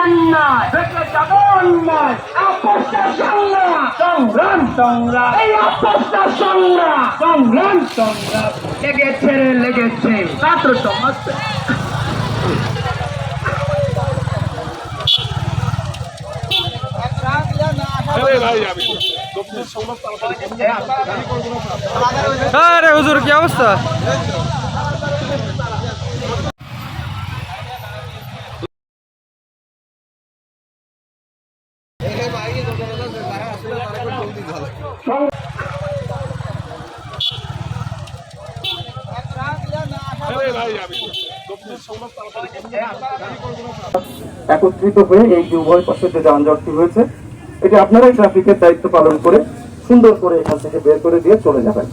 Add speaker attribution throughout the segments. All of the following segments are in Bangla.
Speaker 1: অন্যায়
Speaker 2: দেখে যাবে অন্যায়
Speaker 1: আপোষটা সংগ্রাম
Speaker 2: সংগ্রাম সংগ্রাম
Speaker 1: এই আপোষটা সংগ্রাম
Speaker 2: সংগ্রাম সংগ্রাম
Speaker 1: লেগেছে রে লেগেছে
Speaker 2: ছাত্র সমাজ
Speaker 3: আরে হুজুর কি অবস্থা
Speaker 4: একত্রিত হয়ে এই যে উভয় পাশে যে যানজটটি হয়েছে এটি আপনারাই ট্রাফিকের দায়িত্ব পালন করে সুন্দর করে এখান থেকে বের করে দিয়ে চলে যাবেন।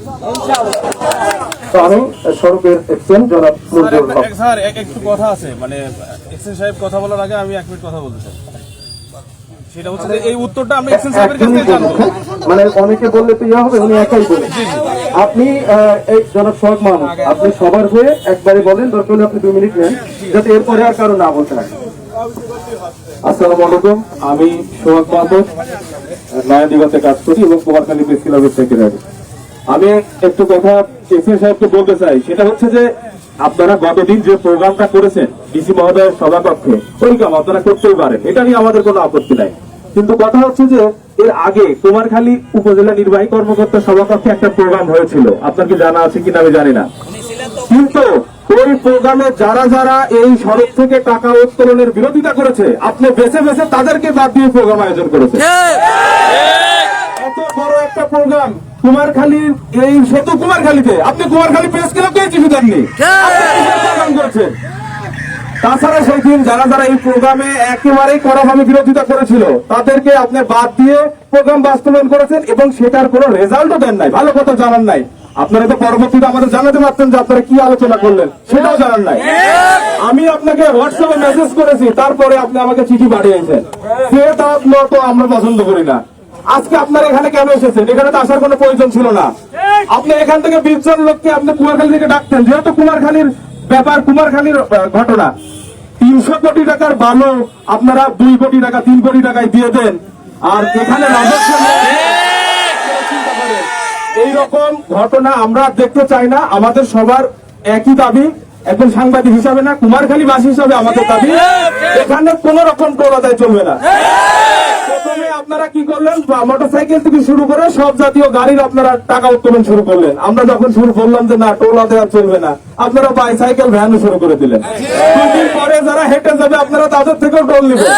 Speaker 4: আমি সড়কের এক্সচেঞ্জ জনাব মঞ্জুর হক।
Speaker 5: এক- স্যার এক- একটু কথা আছে মানে এক্সেন সাহেব কথা বলার আগে আমি এক মিনিট কথা বলতে চাই। সেটা হচ্ছে যে এই উত্তরটা আমরা এক্সেন সাহেবের কাছ থেকে জানব?
Speaker 4: মানে অনেকে বললে তো ইয়া হবে উনি একাই বলেন আপনি এই জনাব সোহাগ মাহমুদ আপনি সবার হয়ে একবারে বলেন দরকার হলে আপনি দুই মিনিট নেন যাতে এরপরে আর কারও না বলতে আসসালামু আলাইকুম আমি সোহাগ মাহমুদ নয়াদিগতে কাজ করি এবং কুমারখালী প্রেস ক্লাবের সেক্রেটারি আমি একটু কথা সাহেবকে বলতে চাই সেটা হচ্ছে যে আপনারা গতদিন যে প্রোগ্রামটা করেছেন ডিসি মহোদয়ের সভাকক্ষে ওই কাম আপনারা করতেই পারেন এটা নিয়ে আমাদের কোনো আপত্তি নাই। কিন্তু কথা হচ্ছে যে এর আগে কুমারখালী উপজেলা নির্বাহী কর্মকর্তা সভাকক্ষে একটা প্রোগ্রাম হয়েছিল। আপনার কি জানা আছে কিনা আমি জানি না। কিন্তু ওই প্রোগ্রামে যারা যারা এই সড়ক থেকে টাকা উত্তোলনের বিরোধিতা করেছে আপনি বেছে বেছে তাদেরকে বাদ দিয়ে প্রোগ্রাম আয়োজন করেছে। এত বড় একটা প্রোগ্রাম কুমারখালীর এই সেতু কুমারখালীতে। আপনি কুমারখালী প্রেস ক্লাবকে চিঠি দেননি? করেছেন? তাছাড়া সেই দিন যারা যারা এই প্রোগ্রামে একেবারেই কড়াভাবে বিরোধিতা করেছিল, তাদেরকে আপনি বাদ দিয়ে প্রোগ্রাম বাস্তবায়ন করেছেন এবং সেটার কোনো রেজাল্টও দেন নাই। ভালো কথা জানান নাই। আপনারা তো পরবর্তীতে আমাদের জানাতে পারতেন যে আপনারা কি আলোচনা করলেন, সেটাও জানান নাই। আমি আপনাকে হোয়াটসঅ্যাপে মেসেজ করেছি, তারপরে আপনি আমাকে চিঠি পাঠিয়েছেন। সে তাপ তো আমরা পছন্দ করি না। আজকে আপনারা এখানে কেন এসেছেন? এখানে তো আসার কোনো প্রয়োজন ছিল না। আপনি এখান থেকে বিশ জন লোককে আপনি কুমারখালী থেকে ডাকতেন, যেহেতু কুমারখালীর ব্যাপার কুমারখালীর ঘটনা। তিনশো কোটি টাকার বালো আপনারা দুই কোটি টাকা, তিন কোটি টাকায় দিয়ে দেন। আর এখানে রাজস্ব এইরকম ঘটনা আমরা দেখতে চাই না। আমাদের সবার একই দাবি, একজন সাংবাদিক হিসাবে না, কুমারখালীবাসী হিসাবে আমাদের দাবি। এখানে কোন রকম আদায় চলবে না। প্রথমে আপনারা কি করলেন? মোটরসাইকেল থেকে শুরু করে সব জাতীয় গাড়ির আপনারা টাকা উত্তোলন শুরু করলেন। আমরা যখন শুরু করলাম যে না টোল আদায় আর চলবে না আপনারা বাইসাইকেল ভ্যানও শুরু করে দিলেন। দুই দিন পরে যারা হেঁটে যাবে আপনারা তাদের থেকেও টোল নেবেন।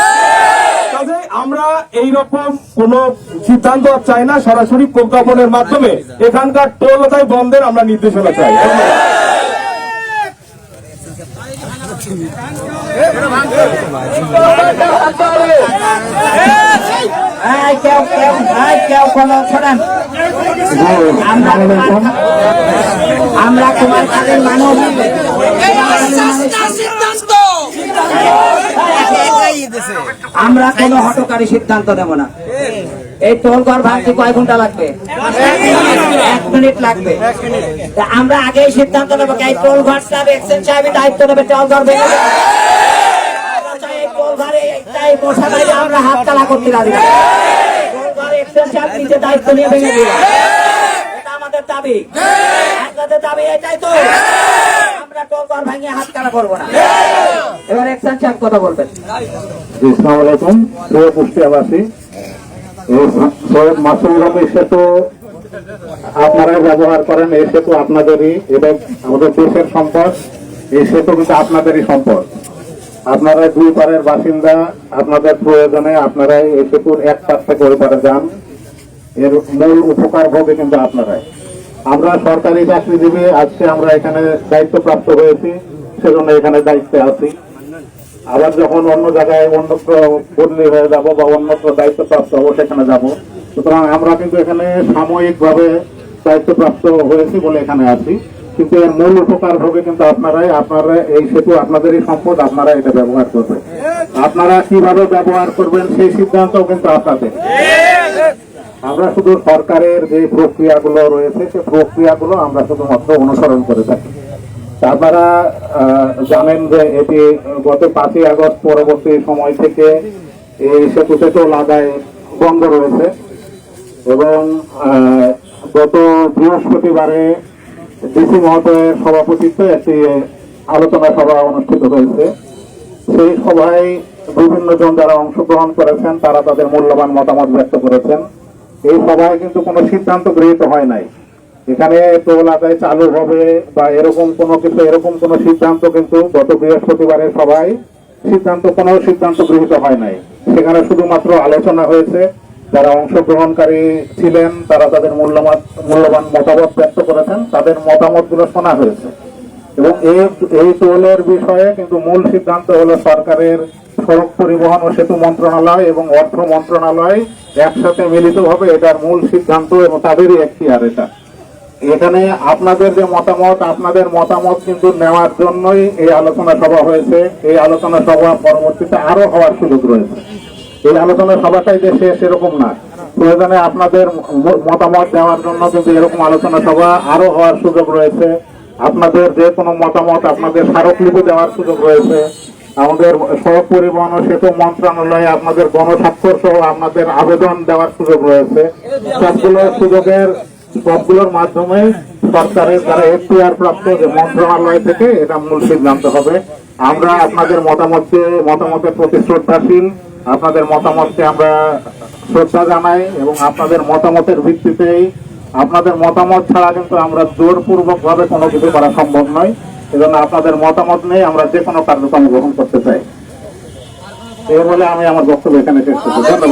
Speaker 4: কাজেই আমরা এই রকম কোন সিদ্ধান্ত আর চাই না সরাসরি প্রজ্ঞাপনের মাধ্যমে এখানকার টোল আদায় বন্ধের আমরা নির্দেশনা চাই।
Speaker 1: আমরা আমরা কুমারখালীর মানুষ। আমরা কোনো হটকারী সিদ্ধান্ত নেব না। এই টোল ঘর ভাঙতে কয় ঘণ্টা লাগবে? এক মিনিট লাগবে। আমরা আগেই সিদ্ধান্ত নেব এই টোল ঘর সাহেব দায়িত্ব নেবে, টোল ঘর ভেঙে। আমরা হাত তালা করতে রাজি। না। টোল ঘর এক্সচেঞ্জ সাহেব নিজে দায়িত্ব নিয়ে ভেঙে দিবে এটা আমাদের দাবি। আপনাদের দাবি এটাই তো। আমরা টোল ভাঙিয়ে হাত কালা করব না। এবার এক্সচেঞ্জ সাহেব কথা বলবেন।
Speaker 4: জি, আলাইকুম। প্রিয় কুষ্টিয়াবাসী সৈয়দ মাসুল হক সেতু আপনারা ব্যবহার করেন এই সেতু আপনাদেরই এবং আমাদের দেশের সম্পদ এই সেতু কিন্তু আপনাদেরই সম্পদ। আপনারা দুই পারের বাসিন্দা আপনাদের প্রয়োজনে আপনারা এই সেতুর এক পাশ থেকে ওই পারে যান। এর মূল উপকার ভোগে কিন্তু আপনারাই। আমরা সরকারি চাকরিজীবী, আজকে আমরা এখানে দায়িত্বপ্রাপ্ত হয়েছি, সেজন্য এখানে দায়িত্বে আছি। আবার যখন অন্য জায়গায় অন্যত্র বদলি হয়ে যাব বা অন্যত্র দায়িত্বপ্রাপ্ত হব, সেখানে যাব। সুতরাং আমরা কিন্তু এখানে সাময়িকভাবে দায়িত্বপ্রাপ্ত হয়েছি বলে এখানে আছি। কিন্তু এর মূল উপকার হবে কিন্তু আপনারাই, আপনারা এই সেতু, আপনাদেরই সম্পদ, আপনারা এটা ব্যবহার করবেন। আপনারা কীভাবে ব্যবহার করবেন সেই সিদ্ধান্তও কিন্তু আপনাদের। আমরা শুধু সরকারের যে প্রক্রিয়াগুলো রয়েছে সেই প্রক্রিয়াগুলো আমরা শুধুমাত্র অনুসরণ করে থাকি।
Speaker 6: আপনারা জানেন যে এটি গত পাঁচই আগস্ট পরবর্তী সময় থেকে এই সেতুতে টোল আদায় বন্ধ রয়েছে এবং গত বৃহস্পতিবারে ডিসি মহোদয়ের সভাপতিত্বে একটি আলোচনা সভা অনুষ্ঠিত হয়েছে। সেই সভায় বিভিন্ন জন যারা অংশগ্রহণ করেছেন, তারা তাদের মূল্যবান মতামত ব্যক্ত করেছেন। এই সভায় কিন্তু কোনো সিদ্ধান্ত গৃহীত হয় নাই। এখানে টোল আদায় চালু হবে বা এরকম কোনো কিছু, এরকম কোনো সিদ্ধান্ত কিন্তু গত বৃহস্পতিবারের সভায় সিদ্ধান্ত, কোনো সিদ্ধান্ত গৃহীত হয় নাই। সেখানে শুধুমাত্র আলোচনা হয়েছে, যারা অংশগ্রহণকারী ছিলেন, তারা তাদের মূল্যবান মূল্যবান মতামত ব্যক্ত করেছেন, তাদের মতামতগুলো শোনা হয়েছে। এবং এই টোলের বিষয়ে কিন্তু মূল সিদ্ধান্ত হলো সরকারের সড়ক পরিবহন ও সেতু মন্ত্রণালয় এবং অর্থ মন্ত্রণালয় একসাথে মিলিতভাবে এটার মূল সিদ্ধান্ত এবং তাদেরই এখতিয়ার এটা। এখানে আপনাদের যে মতামত, আপনাদের মতামত কিন্তু নেওয়ার জন্যই এই আলোচনা সভা হয়েছে। এই আলোচনা সভা পরবর্তীতে আরও হওয়ার সুযোগ রয়েছে। এই আলোচনা সভাটাই যে শেষ এরকম না। প্রয়োজনে আপনাদের মতামত দেওয়ার জন্য কিন্তু এরকম আলোচনা সভা আরও হওয়ার সুযোগ রয়েছে। আপনাদের যে কোনো মতামত, আপনাদের স্মারকলিপি দেওয়ার সুযোগ রয়েছে। আমাদের সড়ক পরিবহন ও সেতু মন্ত্রণালয়ে আপনাদের গণস্বাক্ষর সহ আপনাদের আবেদন দেওয়ার সুযোগ রয়েছে। সবগুলো সুযোগের, সবগুলোর মাধ্যমে সরকারের দ্বারা এখতিয়ার প্রাপ্ত যে মন্ত্রণালয় থেকে এটা মূল সিদ্ধান্ত হবে। আমরা আপনাদের মতামতকে, মতামতের প্রতি শ্রদ্ধাশীল, আপনাদের মতামতকে আমরা শ্রদ্ধা জানাই এবং আপনাদের মতামতের ভিত্তিতেই, আপনাদের মতামত ছাড়া কিন্তু আমরা জোরপূর্বক ভাবে কোনো কিছু করা সম্ভব নয়। এজন্য আপনাদের মতামত নেই আমরা যে কোনো কার্যক্রম গ্রহণ করতে চাই। এই বলে আমি আমার বক্তব্য এখানে শেষ করছি। ধন্যবাদ।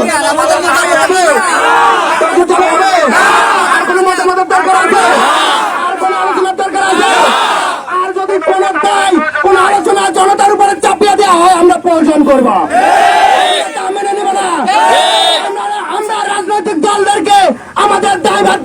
Speaker 7: জনতার উপরে চাপিয়ে আমরা রাজনৈতিক দলদেরকে আমাদের দায়ভার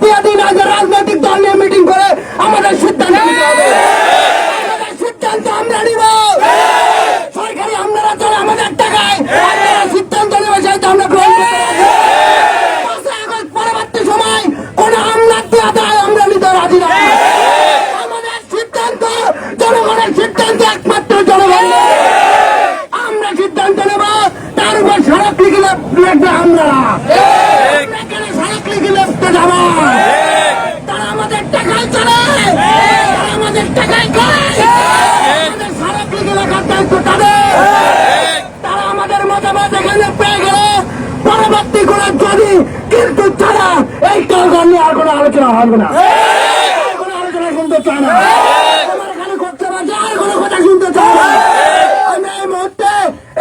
Speaker 7: পরবর্তী কোনো যদি কিন্তু তারা এই কারণ নিয়ে আর কোনো আলোচনা হবে না। কোনো আলোচনা শুনতে চায় না। করতে পারছে আর কোনো কথা শুনতে চায় না। আমরা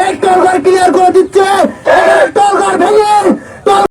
Speaker 7: এই টলগর ক্লিয়ার করে দিচ্ছে। এখানে